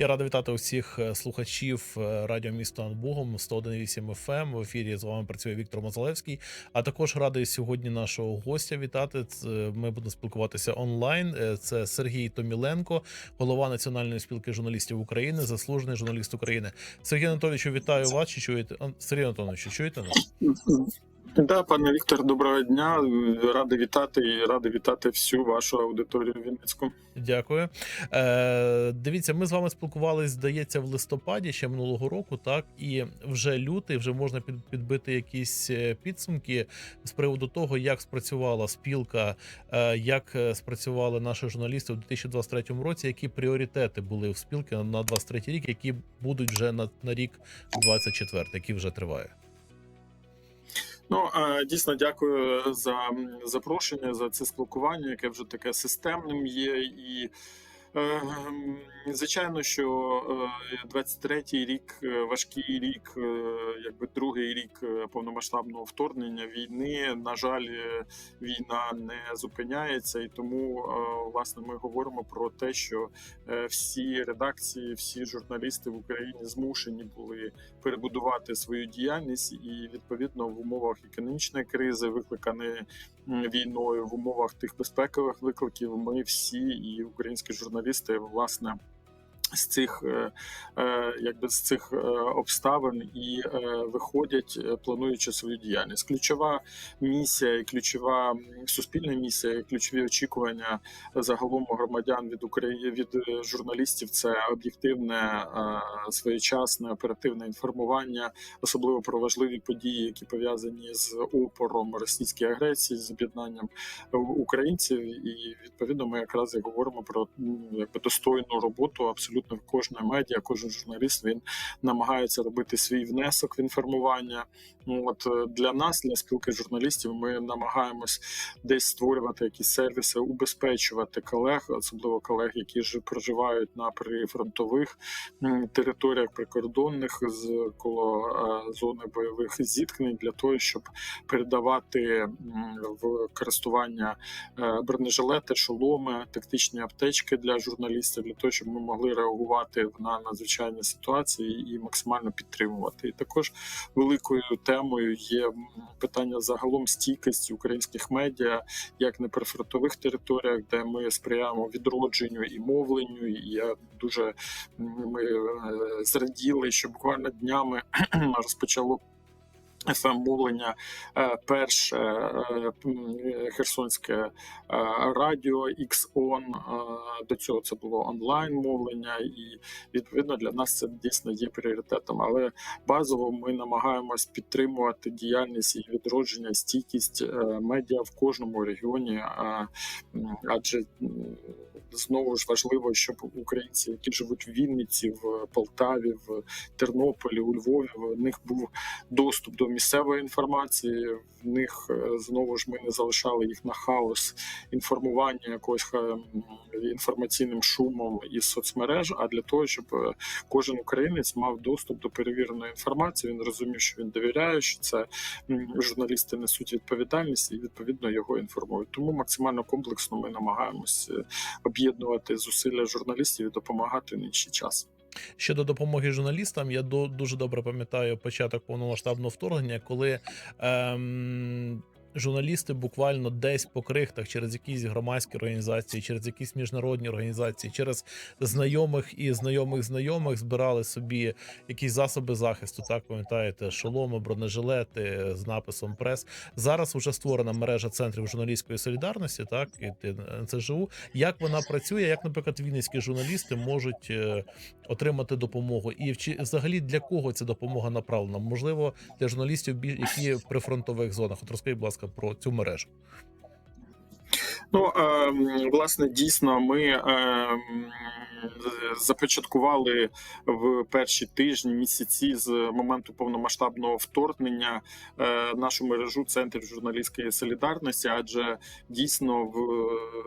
Я радий вітати усіх е, слухачів е, радіо місто над Богом 101.8 FM. В ефірі з вами працює Віктор Мозалевський. А також радий сьогодні нашого гостя вітати. Е, Ми будемо спілкуватися онлайн. Це Сергій Томіленко, голова Національної спілки журналістів України, заслужений журналіст України. Сергій Анатолійовичу, вітаю вас. Чи чуєте Сергій Анатолійовичу, чуєте нас? Да, пане Віктор, доброго дня. Радий вітати і радий вітати всю вашу аудиторію Вінницьку. Дякую. Е, дивіться, ми з вами спілкувалися, здається, в листопаді ще минулого року, так і вже лютий, вже можна під, підбити якісь е, підсумки з приводу того, як спрацювала спілка, е, як е, спрацювали наші журналісти у 2023 році, які пріоритети були в спілки на 23 рік, які будуть вже на, на рік 24, який вже триває. Ну дійсно дякую за запрошення за це спілкування, яке вже таке системним є. І звичайно, що е, 23-й рік е, важкий рік, е, якби другий рік е, повномасштабного вторгнення війни. На жаль, е, війна не зупиняється, і тому е, власне ми говоримо про те, що е, всі редакції, всі журналісти в Україні змушені були перебудувати свою діяльність, і відповідно в умовах економічної кризи, викликаної війною, в умовах тих безпекових викликів, ми всі і українські журналісти, власне. З цих е, е, якби з цих е, обставин і виходять, плануючи свою діяльність. Ключова місія ключова суспільна місія, ключові очікування загалом громадян від України від журналістів це об'єктивне, своєчасне оперативне інформування, особливо про важливі події, які пов'язані з опором російській агресії, з об'єднанням українців. І відповідно ми якраз і говоримо про якби достойну роботу. Абсолютно кожна медіа, кожен журналіст він намагається робити свій внесок в інформування. Ну, От е, для нас, для спілки журналістів, ми намагаємось десь створювати якісь сервіси, убезпечувати колег, особливо колег, які ж проживають на прифронтових територіях прикордонних з коло е, зони бойових зіткнень, для того, щоб передавати в користування е, бронежилети, шоломи, тактичні аптечки для журналістів, для того, щоб ми могли реагувати на надзвичайні ситуації і максимально підтримувати. І також великою темою є питання загалом стійкості українських медіа, як на прифронтових територіях, де ми сприяємо відродженню і мовленню. І я дуже ми е, зраділи, що буквально днями розпочало. Fm мовлення е, перше е, е, херсонське радіо XON, До цього це було онлайн мовлення, і відповідно для нас це дійсно є пріоритетом. Але базово ми намагаємось підтримувати діяльність і відродження, стійкість медіа в кожному регіоні. Адже знову ж важливо, щоб українці, які живуть в Вінниці, в Полтаві, в Тернополі, у Львові, в них був доступ до місцевої інформації. В них е, знову ж ми не залишали їх на хаос інформування якогось е, інформаційним шумом із соцмереж. А для того, щоб е, кожен українець мав доступ до перевіреної інформації, він розумів, що він довіряє, що це журналісти несуть відповідальність і відповідно його інформують. Тому максимально комплексно ми намагаємось об'єднувати зусилля журналістів і допомагати в інший час. Щодо допомоги журналістам, я до, дуже добре пам'ятаю початок повномасштабного вторгнення, коли ем, журналісти буквально десь по крихтах через якісь громадські організації, через якісь міжнародні організації, через знайомих і знайомих знайомих збирали собі якісь засоби захисту. Так пам'ятаєте, шоломи, бронежилети з написом прес. Зараз вже створена мережа центрів журналістської солідарності, так і ти- НЦЖУ. Як вона працює, як, наприклад, вінницькі журналісти можуть е, отримати допомогу, і чи взагалі для кого ця допомога направлена? Можливо, для журналістів, які в прифронтових зонах. От розкажіть, будь ласка, про цю мережу. Ну е, власне, дійсно, ми е, започаткували в перші тижні місяці з моменту повномасштабного вторгнення е, нашу мережу центрів журналістської солідарності, адже дійсно в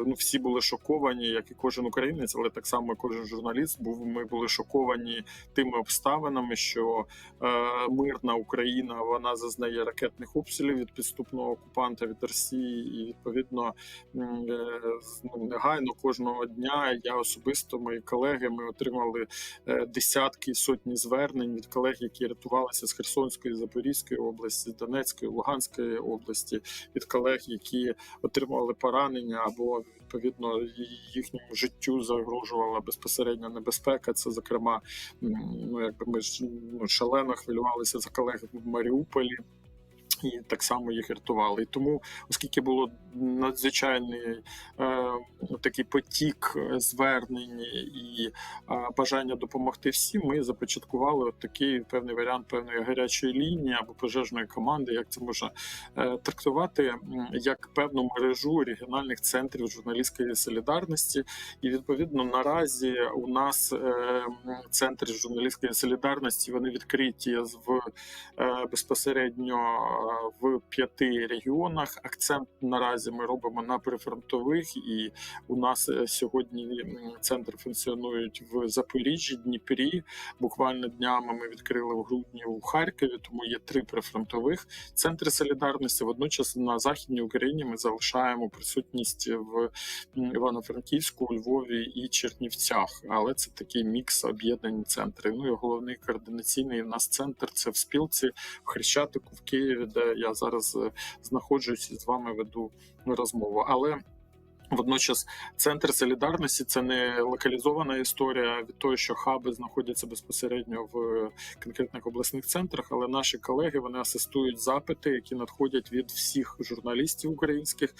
ну всі були шоковані, як і кожен українець, але так само кожен журналіст був. Ми були шоковані тими обставинами, що е, мирна Україна вона зазнає ракетних обстрілів від підступного окупанта від Росії, і відповідно ну, негайно кожного дня я особисто, мої колеги, ми отримали е, десятки сотні звернень від колег, які рятувалися з Херсонської, Запорізької області, Донецької, Луганської області, від колег, які отримували поранення або відповідно їхньому життю загрожувала безпосередня небезпека. Це зокрема, ну якби ми ж ну, шалено хвилювалися за колег в Маріуполі. І так само їх рятували. І тому, оскільки було надзвичайний е, такий потік е, звернень і е, бажання допомогти всім, ми започаткували от такий певний варіант певної гарячої лінії або пожежної команди, як це можна е, трактувати, як певну мережу регіональних центрів журналістської солідарності. І відповідно наразі у нас е, центри журналістської солідарності вони відкриті в е, безпосередньо в п'яти регіонах. Акцент наразі ми робимо на прифронтових, і у нас е, сьогодні центри функціонують в Запоріжжі, Дніпрі. Буквально днями ми відкрили в грудні у Харкові, тому є три прифронтових центри солідарності. Водночас на західній Україні ми залишаємо присутність в Івано-Франківську, Львові і Чернівцях. Але це такий мікс об'єднані центри. Ну і головний координаційний у нас центр це в спілці в Хрещатику в Києві, де я зараз е, знаходжусь з вами веду розмову. Але Водночас, центр солідарності це не локалізована історія від того, що хаби знаходяться безпосередньо в конкретних обласних центрах. Але наші колеги вони асистують запити, які надходять від всіх журналістів українських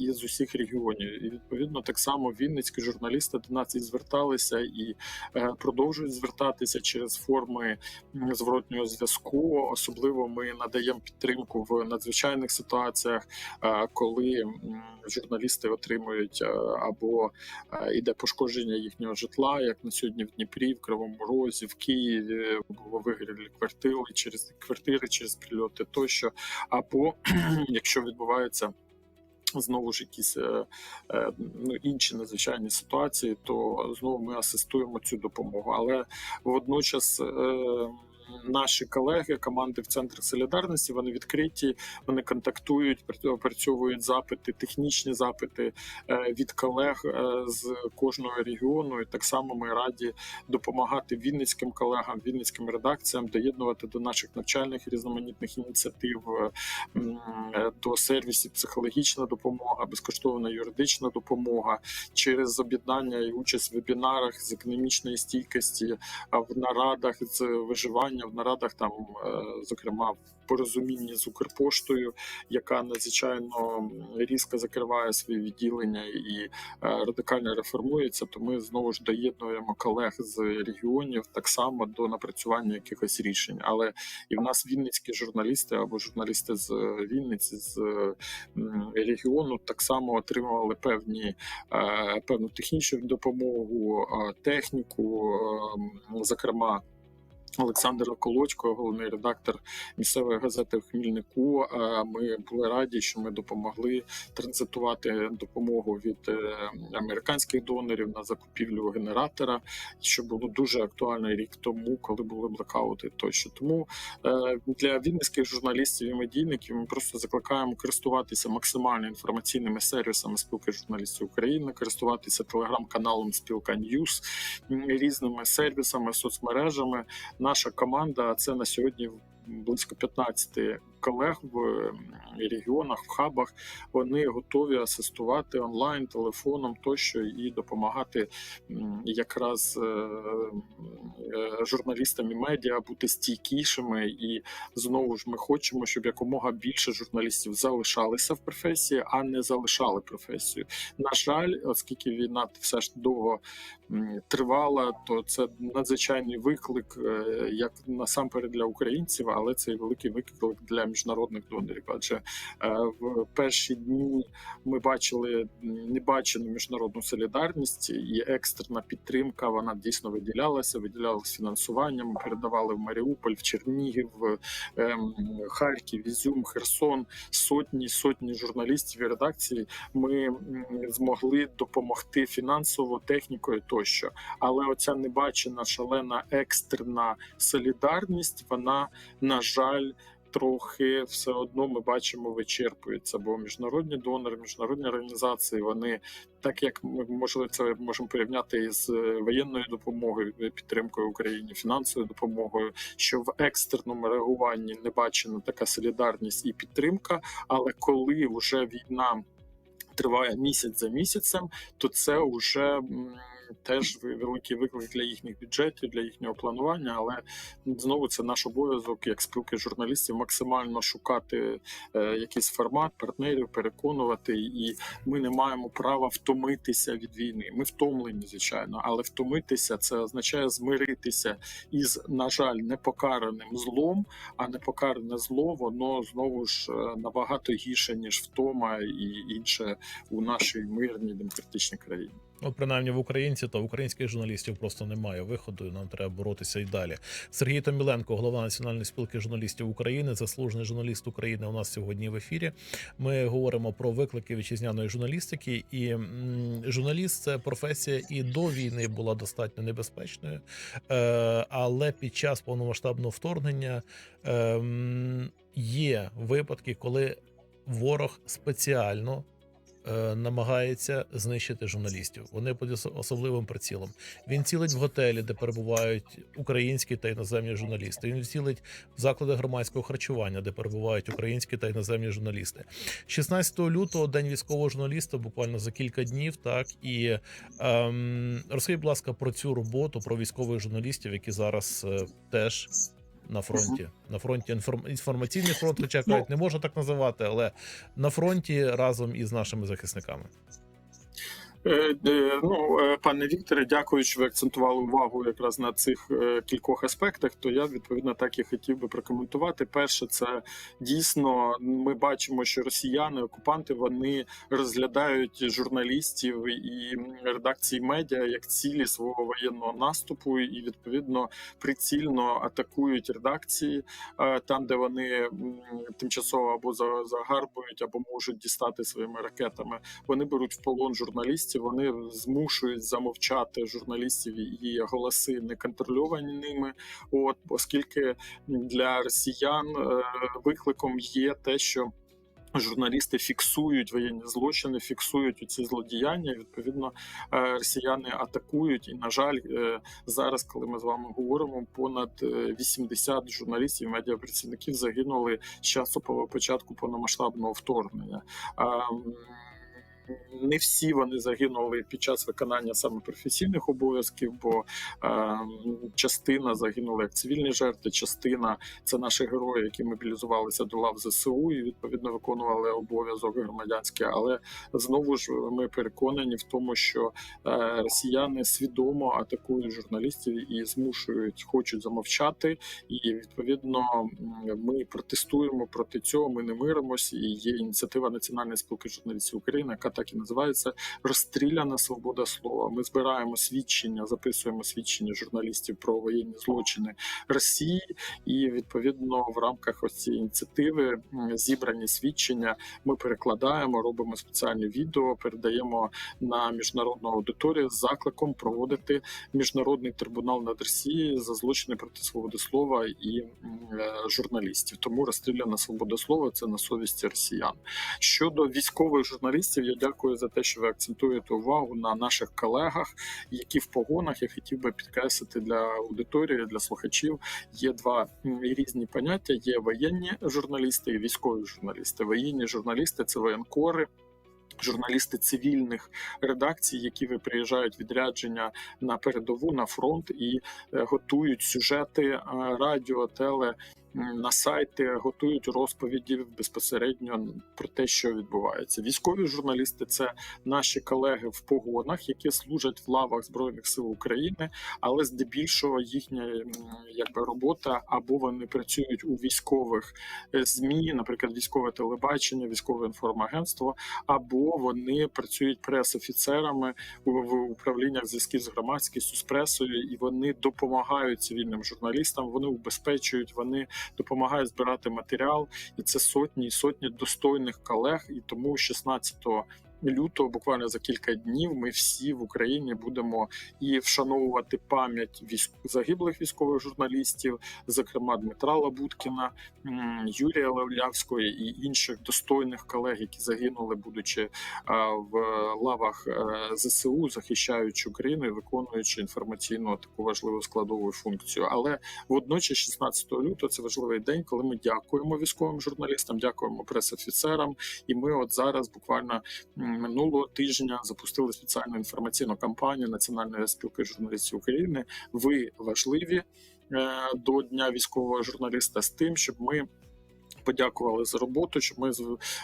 і з усіх регіонів. І відповідно так само вінницькі журналісти до нас і зверталися і е, продовжують звертатися через форми зворотнього зв'язку. Особливо ми надаємо підтримку в надзвичайних ситуаціях, е, коли журналісти отримують е, або е, іде пошкодження їхнього житла, як на сьогодні в Дніпрі, в Кривому Розі, в Києві було вигорілі квартири через квартири, через прильоти тощо, або якщо відбувається. Знову ж якісь е, е, ну, інші надзвичайні ситуації, то знову ми асистуємо цю допомогу. Але водночас е, наші колеги, команди в центрі солідарності, вони відкриті, вони контактують, опрацьовують запити, технічні запити е, від колег е, з кожного регіону. І так само ми раді допомагати вінницьким колегам, вінницьким редакціям, доєднувати до наших навчальних різноманітних ініціатив, е, до сервісів психологічна допомога, безкоштовна юридична допомога через об'єднання і участь в вебінарах з економічної стійкості, в нарадах з виживання, в нарадах там, е, зокрема, в порозумінні з Укрпоштою, яка надзвичайно різко закриває свої відділення і е, радикально реформується. То ми знову ж доєднуємо колег з регіонів так само до напрацювання якихось рішень. Але і в нас вінницькі журналісти або журналісти з Вінниці з регіону так само отримували певні е, певну технічну допомогу, е, техніку, е, зокрема. Олександр Колочко, головний редактор місцевої газети в Хмільнику. е, Ми були раді, що ми допомогли транзитувати допомогу від е, американських донорів на закупівлю генератора, що було дуже актуально рік тому, коли були блекаути. Тощо тому е, для вінницьких журналістів і медійників ми просто закликаємо користуватися максимально інформаційними сервісами спілки журналістів України, користуватися телеграм-каналом Спілка Ньюс, різними сервісами, соцмережами. Наша команда це на сьогодні близько 15 колег в регіонах, в хабах. Вони готові асистувати онлайн, телефоном тощо і допомагати якраз е, е, журналістам і медіа бути стійкішими. І знову ж ми хочемо, щоб якомога більше журналістів залишалися в професії, а не залишали професію. На жаль, оскільки війна все ж довго тривала, то це надзвичайний виклик, е, як насамперед для українців, але це великий виклик для міжнародних донорів. Адже е, в перші дні ми бачили небачену міжнародну солідарність і екстрена підтримка. Вона дійсно виділялася, виділялася фінансуванням. Передавали в Маріуполь, в Чернігів, ем, Харків, Ізюм, Херсон. Сотні сотні журналістів і редакцій. Ми змогли допомогти фінансово, технікою тощо. Але оця небачена шалена екстрена солідарність, вона на жаль. Трохи все одно ми бачимо вичерпується, бо міжнародні донори, міжнародні організації, вони так як ми можливо це можемо порівняти із е, воєнною допомогою, е, підтримкою Україні, фінансовою допомогою, що в екстреному реагуванні не бачена така солідарність і підтримка. Але коли вже війна триває місяць за місяцем, то це вже теж великий виклик для їхніх бюджетів, для їхнього планування. Але знову це наш обов'язок як спілки журналістів максимально шукати е, якийсь формат партнерів, переконувати. І ми не маємо права втомитися від війни. Ми втомлені, звичайно, але втомитися це означає змиритися із, на жаль, непокараним злом. А непокаране зло воно знову ж е, набагато гірше ніж втома і інше у нашій мирній демократичній країні. Ну, принаймні в українці та українських журналістів просто немає виходу. і Нам треба боротися і далі. Сергій Томіленко, голова Національної спілки журналістів України, заслужений журналіст України. У нас сьогодні в ефірі. Ми говоримо про виклики вітчизняної журналістики. І журналіст це професія і до війни була достатньо небезпечною, е, але під час повномасштабного вторгнення е, є випадки, коли ворог спеціально намагається знищити журналістів. Вони під особливим прицілом. Він цілить в готелі, де перебувають українські та іноземні журналісти. Він цілить в заклади громадського харчування, де перебувають українські та іноземні журналісти. 16 лютого, день військового журналіста, буквально за кілька днів. Так і ем, розкажіть, будь ласка, про цю роботу, про військових журналістів, які зараз е, теж. На фронті на фронті інформ... інформаційний фронт, хоча Ну, кажуть, не можна так називати, але на фронті разом із нашими захисниками. Е, е, Ну, е, пане Вікторе, дякую, що ви акцентували увагу якраз на цих кількох аспектах. То я відповідно так і хотів би прокоментувати. Перше, це дійсно ми бачимо, що росіяни, окупанти, вони розглядають журналістів і редакції медіа як цілі свого воєнного наступу, і відповідно прицільно атакують редакції там, де вони тимчасово або за- загарбують, або можуть дістати своїми ракетами. Вони беруть в полон журналістів, вони змушують замовчати журналістів і голоси не контрольовані ними. От оскільки для росіян е, викликом є те, що Журналісти фіксують воєнні злочини, фіксують ці злодіяння. Відповідно, е, росіяни атакують. І на жаль, е, зараз, коли ми з вами говоримо, понад е, 80 журналістів, медіапрацівників загинули з часу початку повномасштабного вторгнення. Не всі вони загинули під час виконання саме професійних обов'язків, бо е, частина загинули як цивільні жертви, частина це наші герої, які мобілізувалися до лав ЗСУ і відповідно виконували обов'язок громадянський. Але знову ж ми переконані в тому, що е, росіяни свідомо атакують журналістів і змушують, хочуть замовчати. І відповідно ми протестуємо проти цього. Ми не миримось. І є ініціатива Національної спілки журналістів України, яка так і називається Розстріляна свобода слова. Ми збираємо свідчення, записуємо свідчення журналістів про воєнні злочини Росії, і відповідно в рамках ось цієї ініціативи зібрані свідчення. Ми перекладаємо, робимо спеціальні відео, передаємо на міжнародну аудиторію з закликом проводити міжнародний трибунал над Росією за злочини проти свободи слова і е, журналістів. Тому розстріляна свобода слова це на совісті росіян. Щодо військових журналістів, я дякую за те, що ви акцентуєте увагу на наших колегах, які в погонах. Я хотів би підкреслити для аудиторії, для слухачів. Є два різні поняття: є воєнні журналісти і військові журналісти. Воєнні журналісти це воєнкори. Журналісти цивільних редакцій, які ви приїжджають відрядження на передову на фронт і е, готують сюжети е, радіо, теле на сайти, готують розповіді безпосередньо про те, що відбувається. Військові журналісти це наші колеги в погонах, які служать в лавах збройних сил України, але здебільшого їхня якби робота або вони працюють у військових е, змі, наприклад, військове телебачення, військове інформагентство, або вони працюють прес-офіцерами в управліннях зв'язків з громадськістю з пресою, і вони допомагають цивільним журналістам. Вони убезпечують, вони допомагають збирати матеріал, і це сотні і сотні достойних колег. І тому 16 лютого, буквально за кілька днів, ми всі в Україні будемо і вшановувати пам'ять військ... загиблих військових журналістів, зокрема Дмитра Лабуткіна, Юрія Левлявського і інших достойних колег, які загинули, будучи е, в лавах е, ЗСУ, захищаючи Україну і виконуючи інформаційну таку важливу складову функцію. Але водночас, 16 лютого, це важливий день, коли ми дякуємо військовим журналістам, дякуємо пресофіцерам. І ми, от зараз, буквально минулого тижня, запустили спеціальну інформаційну кампанію Національної спілки журналістів України. Ви важливі е, до дня військового журналіста з тим, щоб ми. Подякували за роботу, щоб ми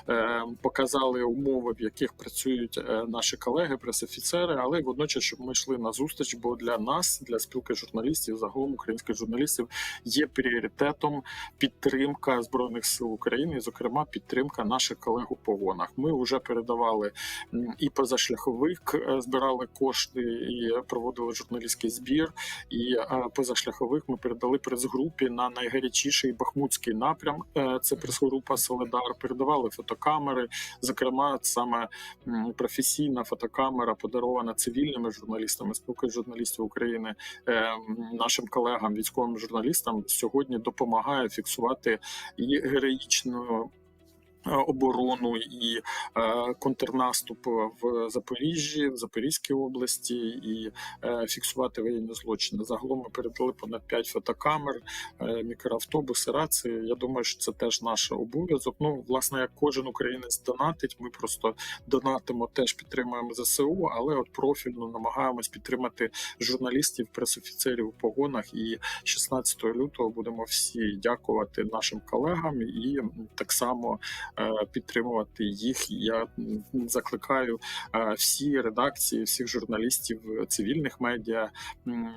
е, показали умови, в яких працюють е, наші колеги, пресофіцери, але водночас, щоб ми йшли на зустріч, бо для нас, для спілки журналістів, загалом українських журналістів, є пріоритетом підтримка збройних сил України, і, зокрема, підтримка наших колег у погонах. Ми вже передавали і позашляховик, е, збирали кошти і проводили журналістський збір. І позашляхових ми передали прес-групі на найгарячіший бахмутський напрям. Е, Це прес-група Соледар. Передавали фотокамери. Зокрема, саме професійна фотокамера подарована цивільними журналістами, спілки журналістів України, е, нашим колегам, військовим журналістам сьогодні допомагає фіксувати і героїчну. Е, Оборону і е, контрнаступ в Запоріжжі, в Запорізькій області і е, фіксувати воєнні злочини. Загалом ми передали понад 5 фотокамер, мікроавтобуси, рації. Я думаю, що це теж наш обов'язок. Ну, власне, як кожен українець донатить, ми просто донатимо, теж підтримуємо ЗСУ, але от профільно намагаємось підтримати журналістів, пресофіцерів у погонах. І 16 лютого будемо всі дякувати нашим колегам і так само підтримувати їх. Я закликаю е, всі редакції, всіх журналістів е, цивільних медіа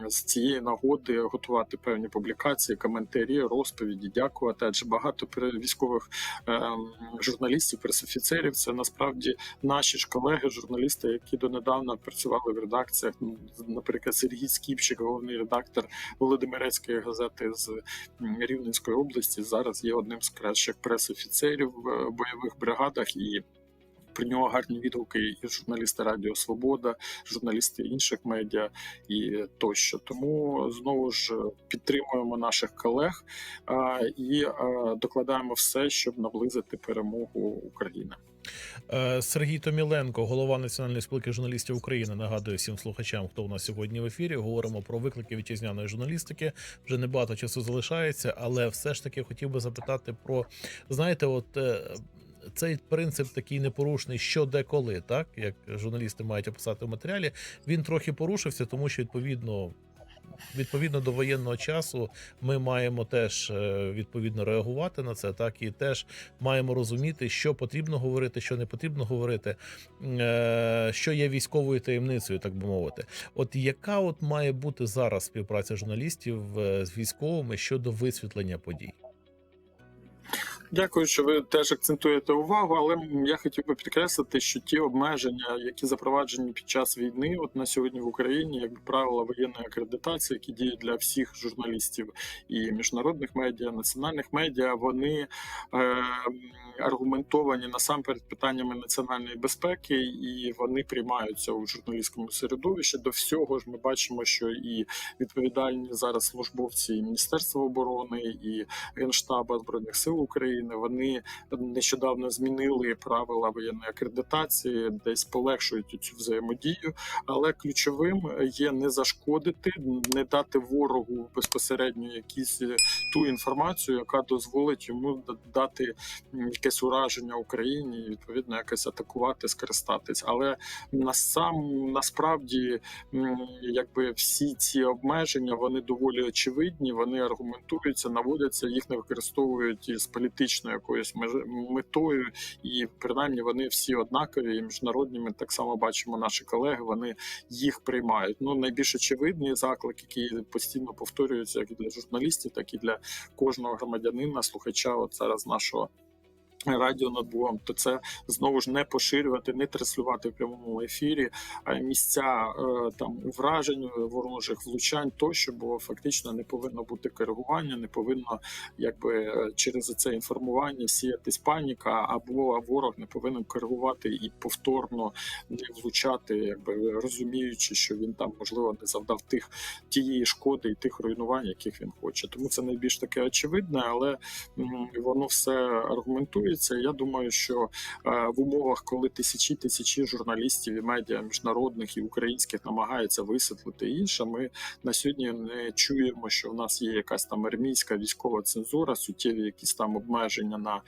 з цієї нагоди готувати певні публікації, коментарі, розповіді, дякувати. Адже багато військових е, журналістів, пресофіцерів це насправді наші ж колеги, журналісти, які донедавна працювали в редакціях. Наприклад, Сергій Скіпчик, головний редактор Володимирецької газети з Рівненської області, зараз є одним з кращих пресофіцерів бойових бригадах і. Про нього гарні відгуки і журналісти Радіо Свобода, журналісти інших медіа і тощо. Тому знову ж підтримуємо наших колег а, і а, докладаємо все, щоб наблизити перемогу України. Е, Сергій Томіленко, голова Національної спілки журналістів України, нагадує всім слухачам, хто у нас сьогодні в ефірі. Говоримо про виклики вітчизняної журналістики. Вже небагато часу залишається, але все ж таки хотів би запитати про знаєте, от. Цей принцип такий непорушний, що де коли, так як журналісти мають описати в матеріалі, він трохи порушився, тому що відповідно відповідно до воєнного часу ми маємо теж е, відповідно реагувати на це, так і теж маємо розуміти, що потрібно говорити, що не потрібно говорити, е, що є військовою таємницею, так би мовити. От яка от має бути зараз співпраця журналістів е, з військовими щодо висвітлення подій? Дякую, що ви теж акцентуєте увагу. Але я хотів би підкреслити, що ті обмеження, які запроваджені під час війни, от на сьогодні в Україні, якби правила воєнної акредитації, які діють для всіх журналістів і міжнародних медіа, національних медіа, вони е, аргументовані насамперед питаннями національної безпеки, і вони приймаються у журналістському середовищі. До всього ж ми бачимо, що і відповідальні зараз службовці і Міністерства оборони і Генштаба збройних сил України. Вони нещодавно змінили правила воєнної акредитації, десь полегшують цю взаємодію. Але ключовим є не зашкодити, не дати ворогу безпосередньо якісь е, ту інформацію, яка дозволить йому дати якесь ураження Україні, і відповідно якось атакувати, скористатись. Але насам насправді якби всі ці обмеження вони доволі очевидні, вони аргументуються, наводяться, їх не використовують із політичною якоюсь метою, і принаймні вони всі однакові. І міжнародні ми так само бачимо наші колеги. Вони їх приймають. Ну найбільш очевидний заклик, який постійно повторюється як і для журналістів, так і для кожного громадянина, слухача. От зараз нашого Радіо над Богом, то це знову ж не поширювати, не транслювати в прямому ефірі а місця е, там вражень ворожих влучань тощо, бо фактично не повинно бути коригування, не повинно якби е, через це інформування сіятись паніка, або ворог не повинен коригувати і повторно не влучати, якби розуміючи, що він там можливо не завдав тих тієї шкоди і тих руйнувань, яких він хоче. Тому це найбільш таке очевидне, але воно все аргументується. Я думаю, що е, в умовах, коли тисячі тисячі журналістів і медіа міжнародних і українських намагаються висвітлити інше, ми на сьогодні не чуємо, що в нас є якась там армійська військова цензура, суттєві якісь там обмеження на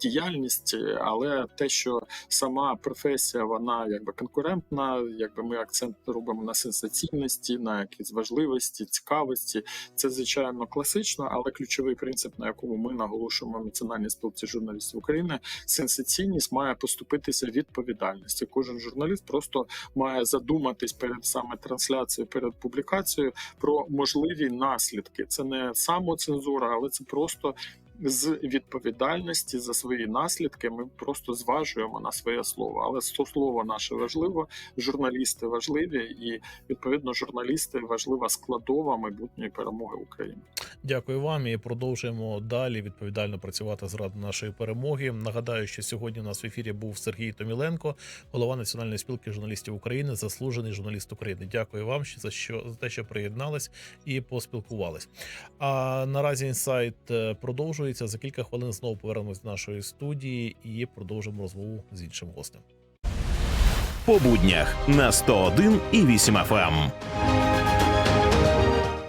діяльність, але те, що сама професія, вона якби конкурентна, якби ми акцент робимо на сенсаційності, на якісь важливості, цікавості. Це звичайно класично, але ключовий принцип, на якому ми наголошуємо в національній спілці журналістів України, сенсаційність має поступитися відповідальністю. Кожен журналіст просто має задуматись перед саме трансляцією, перед публікацією про можливі наслідки. Це не самоцензура, але це просто. З відповідальності за свої наслідки ми просто зважуємо на своє слово. Але слово наше важливо, журналісти важливі, і відповідно журналісти важлива складова майбутньої перемоги України. Дякую вам і продовжуємо далі відповідально працювати заради нашої перемоги. Нагадаю, що сьогодні у нас в ефірі був Сергій Томіленко, голова Національної спілки журналістів України, заслужений журналіст України. Дякую вам за що за те, що приєднались і поспілкувались. А наразі інсайт е, продовжується. За кілька хвилин знову повернемось до нашої студії і продовжимо розмову з іншим гостем. по буднях на 101 і 8 FM.